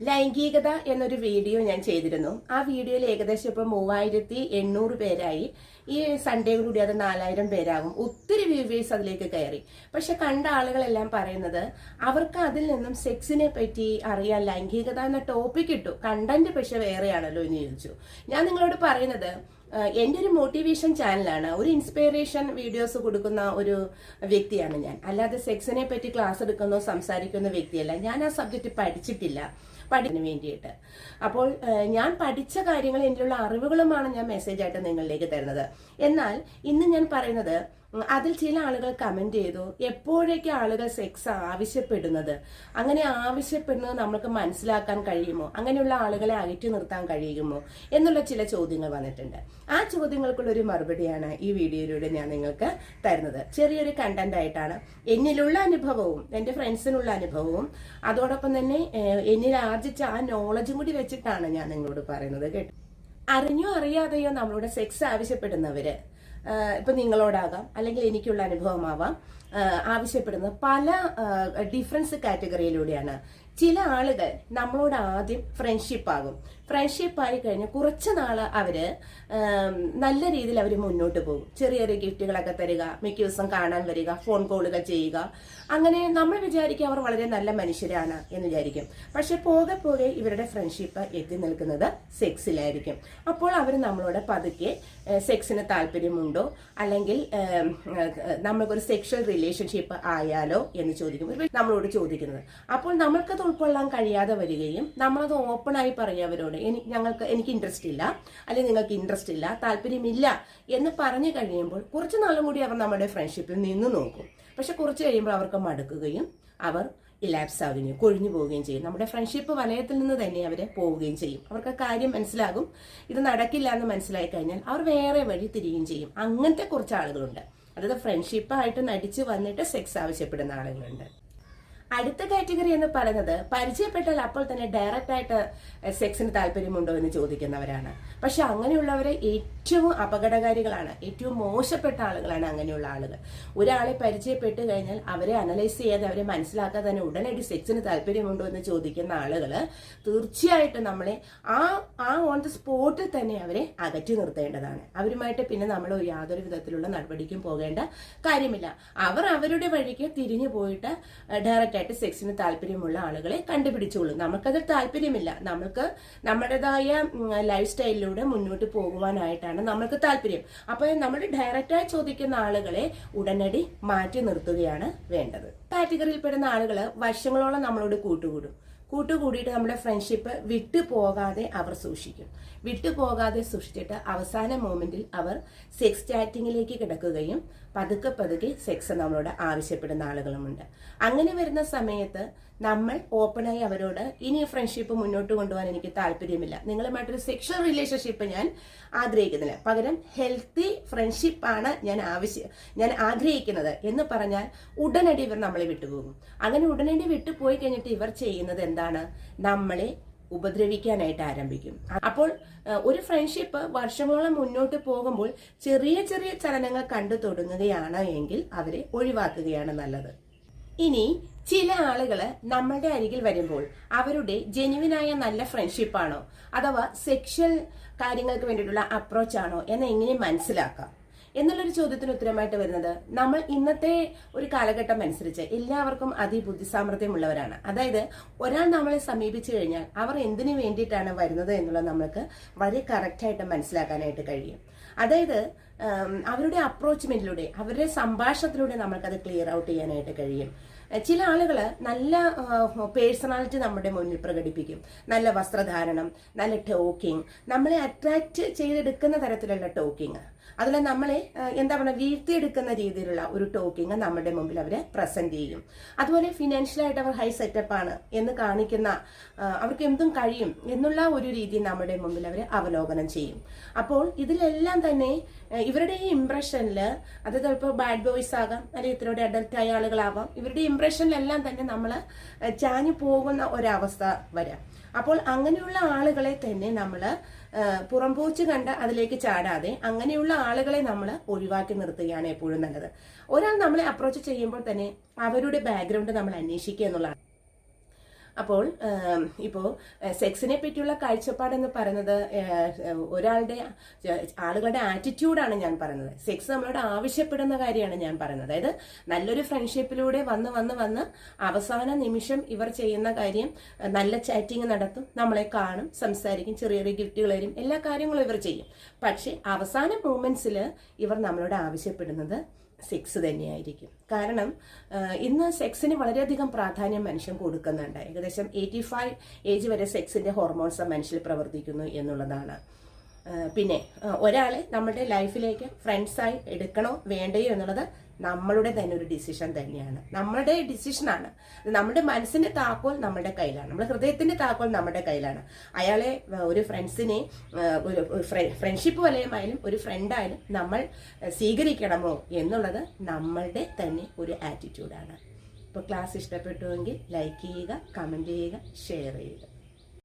ലൈംഗികത എന്നൊരു വീഡിയോ ഞാൻ ചെയ്തിരുന്നു. ആ വീഡിയോയിൽ ഏകദേശം ഇപ്പൊ മൂവായിരത്തി എണ്ണൂറ് പേരായി. ഈ സൺഡേ കൂടി അത് നാലായിരം പേരാകും. ഒത്തിരി വ്യൂവേഴ്സ് അതിലേക്ക് കയറി. പക്ഷെ കണ്ട ആളുകളെല്ലാം പറയുന്നത് അവർക്ക് അതിൽ നിന്നും സെക്സിനെ പറ്റി അറിയാൻ ലൈംഗികത എന്ന ടോപ്പിക് ഇട്ടു. കണ്ടന്റ് പക്ഷെ വേറെയാണല്ലോ എന്ന് ചോദിച്ചു. ഞാൻ നിങ്ങളോട് പറയുന്നത് എന്റെ ഒരു മോട്ടിവേഷൻ ചാനലാണ് ഒരു ഇൻസ്പിറേഷൻ വീഡിയോസ് കൊടുക്കുന്ന ഒരു വ്യക്തിയാണ് ഞാൻ. അല്ലാതെ സെക്സിനെ പറ്റി ക്ലാസ് എടുക്കുന്നോ സംസാരിക്കുന്ന വ്യക്തിയല്ല. ഞാൻ ആ സബ്ജക്റ്റ് പഠിച്ചിട്ടില്ല. പഠിക്കാൻ വേണ്ടിയിട്ട്. അപ്പോൾ ഞാൻ പഠിച്ച കാര്യങ്ങൾ എന്നിലുള്ള അറിവുകളുമാണ് ഞാൻ മെസ്സേജ് ആയിട്ട് നിങ്ങളിലേക്ക് തരുന്നത്. എന്നാൽ ഇന്ന് ഞാൻ പറയുന്നത് അതിൽ ചില ആളുകൾ കമന്റ് ചെയ്തു. എപ്പോഴേക്ക് ആളുകൾ സെക്സ് ആവശ്യപ്പെടുന്നത്? അങ്ങനെ ആവശ്യപ്പെടുന്നത് നമ്മൾക്ക് മനസ്സിലാക്കാൻ കഴിയുമോ? അങ്ങനെയുള്ള ആളുകളെ അകറ്റി നിർത്താൻ കഴിയുമോ? എന്നുള്ള ചില ചോദ്യങ്ങൾ വന്നിട്ടുണ്ട്. ആ ചോദ്യങ്ങൾക്കുള്ള ഒരു മറുപടിയാണ് ഈ വീഡിയോയിലൂടെ ഞാൻ നിങ്ങൾക്ക് തരുന്നത്. ചെറിയൊരു കണ്ടന്റ് ആയിട്ടാണ്. എന്നിലുള്ള അനുഭവവും എന്റെ ഫ്രണ്ട്സിനുള്ള അനുഭവവും അതോടൊപ്പം തന്നെ എന്നിൽ ആർജിച്ച ആ നോളജും കൂടി വെച്ചിട്ടാണ് ഞാൻ നിങ്ങളോട് പറയുന്നത് കേട്ടോ. അറിഞ്ഞോ അറിയാതെയോ നമ്മളോട് സെക്സ് ആവശ്യപ്പെടുന്നവര് ഇപ്പൊ നിങ്ങളോടാകാം. അല്ലെങ്കിൽ എനിക്കുള്ള അനുഭവമാവാം. ആവശ്യപ്പെടുന്ന പല ഡിഫറൻസ് കാറ്റഗറിയിലൂടെയാണ് ചില ആളുകൾ നമ്മളോട് ആദ്യം ഫ്രണ്ട്ഷിപ്പ് ആകും. ഫ്രണ്ട്ഷിപ്പ് ആയി കഴിഞ്ഞ് കുറച്ച് നാൾ അവർ നല്ല രീതിയിൽ അവർ മുന്നോട്ട് പോകും. ചെറിയ ചെറിയ ഗിഫ്റ്റുകളൊക്കെ തരിക മിക്ക ദിവസം കാണാൻ വരിക ഫോൺ കോളുകൾ ചെയ്യുക. അങ്ങനെ നമ്മൾ വിചാരിക്കും അവർ വളരെ നല്ല മനുഷ്യരാണ് എന്ന് വിചാരിക്കും. പക്ഷെ പോകെ പോകെ ഇവരുടെ ഫ്രണ്ട്ഷിപ്പ് എത്തി നിൽക്കുന്നത് സെക്സിലായിരിക്കും. അപ്പോൾ അവർ നമ്മളോട് പതുക്കെ സെക്സിന് താല്പര്യമുണ്ടോ? അല്ലെങ്കിൽ നമ്മൾക്കൊരു സെക്ഷൽ റിലേഷൻഷിപ്പ് ആയാലോ എന്ന് ചോദിക്കും. നമ്മളോട് ചോദിക്കുന്നത്. അപ്പോൾ നമ്മൾക്കത് ഉൾക്കൊള്ളാൻ കഴിയാതെ വരികയും നമ്മളത് ഓപ്പണായി പറയുന്നവരോട് ഇനി ഞങ്ങൾക്ക് എനിക്ക് ഇൻട്രസ്റ്റ് ഇല്ല അല്ലെങ്കിൽ നിങ്ങൾക്ക് ഇൻട്രസ്റ്റ് ഇല്ല താല്പര്യമില്ല എന്ന് പറഞ്ഞു കഴിയുമ്പോൾ കുറച്ച് നാളും കൂടി അവർ നമ്മുടെ ഫ്രണ്ട്ഷിപ്പിൽ നിന്ന് നോക്കും. പക്ഷെ കുറച്ച് കഴിയുമ്പോൾ അവർക്ക് മടുക്കുകയും അവർ ഇലാപ്സ് ആവുകയും കൊഴിഞ്ഞു പോവുകയും ചെയ്യും. നമ്മുടെ ഫ്രണ്ട്ഷിപ്പ് വലയത്തിൽ നിന്ന് തന്നെ അവർ പോവുകയും ചെയ്യും. അവർക്ക് കാര്യം മനസ്സിലാകും. ഇത് നടക്കില്ല എന്ന് മനസ്സിലായി കഴിഞ്ഞാൽ അവർ വേറെ വഴി തിരികുകയും ചെയ്യും. അങ്ങനത്തെ കുറച്ച് ആളുകളുണ്ട്. അതായത് ഫ്രണ്ട്ഷിപ്പായിട്ട് നടിച്ച് വന്നിട്ട് സെക്സ് ആവശ്യപ്പെടുന്ന ആളുകളുണ്ട്. അടുത്ത കാറ്റഗറി എന്ന് പറയുന്നത് പരിചയപ്പെട്ടാൽ അപ്പോൾ തന്നെ ഡയറക്റ്റ് ആയിട്ട് സെക്സിന് താല്പര്യമുണ്ടോ എന്ന് ചോദിക്കുന്നവരാണ്. പക്ഷെ അങ്ങനെയുള്ളവരെ ഏറ്റവും അപകടകാരികളാണ് ഏറ്റവും മോശപ്പെട്ട ആളുകളാണ് അങ്ങനെയുള്ള ആളുകൾ. ഒരാളെ പരിചയപ്പെട്ട് കഴിഞ്ഞാൽ അവരെ അനലൈസ് ചെയ്യാതെ അവരെ മനസ്സിലാക്കാതെ തന്നെ ഉടനടി സെക്സിന് താല്പര്യമുണ്ടോ എന്ന് ചോദിക്കുന്ന ആളുകൾ തീർച്ചയായിട്ടും നമ്മളെ ആ ആ ഓൺ ദ സ്പോട്ടിൽ തന്നെ അവരെ അകറ്റി നിർത്തേണ്ടതാണ്. അവരുമായിട്ട് പിന്നെ നമ്മൾ യാതൊരു വിധത്തിലുള്ള നടപടിക്കും പോകേണ്ട കാര്യമില്ല. അവർ അവരുടെ വഴിക്ക് തിരിഞ്ഞു പോയിട്ട് ഡയറക്റ്റ് ആയിട്ട് സെക്സിന് താല്പര്യമുള്ള ആളുകളെ കണ്ടുപിടിച്ചോളൂ. നമുക്കതിൽ താല്പര്യമില്ല. നമുക്ക് നമ്മുടേതായ ലൈഫ് സ്റ്റൈലിലൂടെ മുന്നോട്ട് പോകുവാനായിട്ടാണ് നമ്മൾക്ക് താല്പര്യം. അപ്പോൾ നമ്മൾ ഡയറക്റ്റായി ചോദിക്കുന്ന ആളുകളെ ഉടനടി മാറ്റി നിർത്തുകയാണ് വേണ്ടത്. കാറ്റഗറിയിൽ പെടുന്ന ആളുകൾ വർഷങ്ങളോളം നമ്മളോട് കൂട്ടുകൂടും. കൂട്ടുകൂടിയിട്ട് നമ്മുടെ ഫ്രണ്ട്ഷിപ്പ് വിട്ടു പോകാതെ അവർ സൂക്ഷിക്കും. വിട്ടു പോകാതെ സൂക്ഷിച്ചിട്ട് അവസാന മൊമെന്റിൽ അവർ സെക്സ് ചാറ്റിങ്ങിലേക്ക് കിടക്കുകയും പതുക്കെ പതുക്കെ സെക്സ് നമ്മളോട് ആവശ്യപ്പെടുന്ന ആളുകളുമുണ്ട്. അങ്ങനെ വരുന്ന സമയത്ത് നമ്മൾ ഓപ്പണായി അവരോട് ഇനി ഫ്രണ്ട്ഷിപ്പ് മുന്നോട്ട് കൊണ്ടുപോകാൻ എനിക്ക് താല്പര്യമില്ല. നിങ്ങളുമായിട്ടൊരു സെക്ഷൽ റിലേഷൻഷിപ്പ് ഞാൻ ആഗ്രഹിക്കുന്നില്ല. പകരം ഹെൽത്തി ഫ്രണ്ട്ഷിപ്പാണ് ഞാൻ ആവശ്യം ഞാൻ ആഗ്രഹിക്കുന്നത് എന്ന് പറഞ്ഞാൽ ഉടനടി ഇവർ നമ്മളെ വിട്ടുപോകും. അങ്ങനെ ഉടനടി വിട്ടുപോയി കഴിഞ്ഞിട്ട് ഇവർ ചെയ്യുന്നത് എന്താണ്? നമ്മളെ ഉപദ്രവിക്കാനായിട്ട് ആരംഭിക്കും. അപ്പോൾ ഒരു ഫ്രണ്ട്ഷിപ്പ് വർഷങ്ങളോളം മുന്നോട്ട് പോകുമ്പോൾ ചെറിയ ചെറിയ ചലനങ്ങൾ കണ്ടു തുടങ്ങുകയാണ് എങ്കിൽ അവരെ ഒഴിവാക്കുകയാണ് നല്ലത്. ഇനി ചില ആളുകൾ നമ്മളുടെ അരികിൽ വരുമ്പോൾ അവരുടെ ജെനുവിനായ നല്ല ഫ്രണ്ട്ഷിപ്പാണോ അഥവാ സെക്ഷൽ കാര്യങ്ങൾക്ക് വേണ്ടിയിട്ടുള്ള അപ്രോച്ച് ആണോ? എന്ന് എങ്ങനെ മനസ്സിലാക്കാം? എന്നുള്ളൊരു ചോദ്യത്തിന് ഉത്തരമായിട്ട് വരുന്നത് നമ്മൾ ഇന്നത്തെ ഒരു കാലഘട്ടം അനുസരിച്ച് എല്ലാവർക്കും അതിബുദ്ധിസാമർഥ്യമുള്ളവരാണ് അതായത് ഒരാൾ നമ്മളെ സമീപിച്ചു കഴിഞ്ഞാൽ അവർ എന്തിനു വേണ്ടിയിട്ടാണ് വരുന്നത് എന്നുള്ളത് നമ്മൾക്ക് വളരെ കറക്റ്റായിട്ട് മനസ്സിലാക്കാനായിട്ട് കഴിയും. അതായത് അവരുടെ അപ്രോച്ച്മെന്റിലൂടെ അവരുടെ സംഭാഷണത്തിലൂടെ നമ്മൾക്കത് ക്ലിയർ ഔട്ട് ചെയ്യാനായിട്ട് കഴിയും. ചില ആളുകൾ നല്ല പേഴ്സണാലിറ്റി നമ്മുടെ മുന്നിൽ പ്രകടിപ്പിക്കും. നല്ല വസ്ത്രധാരണം നല്ല ടോക്കിംഗ്. നമ്മളെ അട്രാക്റ്റ് ചെയ്തെടുക്കുന്ന തരത്തിലുള്ള ടോക്കിംഗ്. അതിൽ നമ്മളെ എന്താ പറയുക വീഴ്ത്തിയെടുക്കുന്ന രീതിയിലുള്ള ഒരു ടോക്കിംഗ് നമ്മുടെ മുമ്പിൽ അവർ പ്രസന്റ് ചെയ്യും. അതുപോലെ ഫിനാൻഷ്യലായിട്ട് അവർ ഹൈ സെറ്റപ്പ് ആണ് എന്ന് കാണിക്കുന്ന അവർക്ക് എന്തും കഴിയും എന്നുള്ള ഒരു രീതി നമ്മുടെ മുമ്പിൽ അവർ അവലോകനം ചെയ്യും. അപ്പോൾ ഇതിലെല്ലാം തന്നെ ഇവരുടെ ഈ ഇംപ്രഷനിൽ അത് ചിലപ്പോൾ ബാഡ് ബോയ്സ് ആകാം അല്ലെങ്കിൽ ഇത്രയുടെ അഡൽട്ടായ ആളുകളാവാം ഇവരുടെ ഇംപ്രഷനിലെല്ലാം തന്നെ നമ്മൾ ചാഞ്ഞു പോകുന്ന ഒരവസ്ഥ വരാം. അപ്പോൾ അങ്ങനെയുള്ള ആളുകളെ തന്നെ നമ്മൾ പുറംപോച്ച് കണ്ട് അതിലേക്ക് ചാടാതെ അങ്ങനെയുള്ള ആളുകളെ നമ്മൾ ഒഴിവാക്കി നിർത്തുകയാണ് എപ്പോഴും നല്ലത്. ഒരാൾ നമ്മളെ അപ്രോച്ച് ചെയ്യുമ്പോൾ തന്നെ അവരുടെ ബാക്ക്ഗ്രൗണ്ട് നമ്മൾ അന്വേഷിക്കുക എന്നുള്ളതാണ്. അപ്പോൾ ഇപ്പോൾ സെക്സിനെ പറ്റിയുള്ള കാഴ്ചപ്പാടെന്ന് പറയുന്നത് ഒരാളുടെ ആളുകളുടെ ആറ്റിറ്റ്യൂഡാണ് ഞാൻ പറയുന്നത്. സെക്സ് നമ്മളോട് ആവശ്യപ്പെടുന്ന കാര്യമാണ് ഞാൻ പറയുന്നത്. അതായത് നല്ലൊരു ഫ്രണ്ട്ഷിപ്പിലൂടെ വന്ന് വന്ന് വന്ന് അവസാന നിമിഷം ഇവർ ചെയ്യുന്ന കാര്യം നല്ല ചാറ്റിംഗ് നടത്തും നമ്മളെ കാണും സംസാരിക്കും ചെറിയ ചെറിയ ഗിഫ്റ്റുകൾ തരും എല്ലാ കാര്യങ്ങളും ഇവർ ചെയ്യും. പക്ഷേ അവസാന മൂമെന്റ്സിൽ ഇവർ നമ്മളോട് ആവശ്യപ്പെടുന്നത് സെക്സ് തന്നെയായിരിക്കും. കാരണം ഇന്ന് സെക്സിന് വളരെയധികം പ്രാധാന്യം മനുഷ്യൻ കൊടുക്കുന്നുണ്ട്. ഏകദേശം എയ്റ്റി ഫൈവ് ഏജ് വരെ സെക്സിന്റെ ഹോർമോൺസ് മനുഷ്യൽ പ്രവർത്തിക്കുന്നു എന്നുള്ളതാണ്. പിന്നെ ഒരാളെ നമ്മുടെ ലൈഫിലേക്ക് ഫ്രണ്ട്സായി എടുക്കണോ വേണ്ടയോ എന്നുള്ളത് നമ്മളുടെ തന്നെ ഒരു ഡിസിഷൻ തന്നെയാണ്. നമ്മളുടെ ഡിസിഷനാണ് നമ്മുടെ മനസ്സിന്റെ താക്കോൽ നമ്മുടെ കയ്യിലാണ്. നമ്മുടെ ഹൃദയത്തിന്റെ താക്കോൽ നമ്മുടെ കയ്യിലാണ്. അയാളെ ഒരു ഫ്രണ്ട്സിനെ ഒരു ഫ്രണ്ട്ഷിപ്പ് വലയമായാലും ഒരു ഫ്രണ്ടായാലും നമ്മൾ സ്വീകരിക്കണമോ എന്നുള്ളത് നമ്മളുടെ തന്നെ ഒരു ആറ്റിറ്റ്യൂഡാണ് ഇപ്പോൾ ക്ലാസ് ഇഷ്ടപ്പെട്ടുവെങ്കിൽ ലൈക്ക് ചെയ്യുക കമന്റ് ചെയ്യുക ഷെയർ ചെയ്യുക.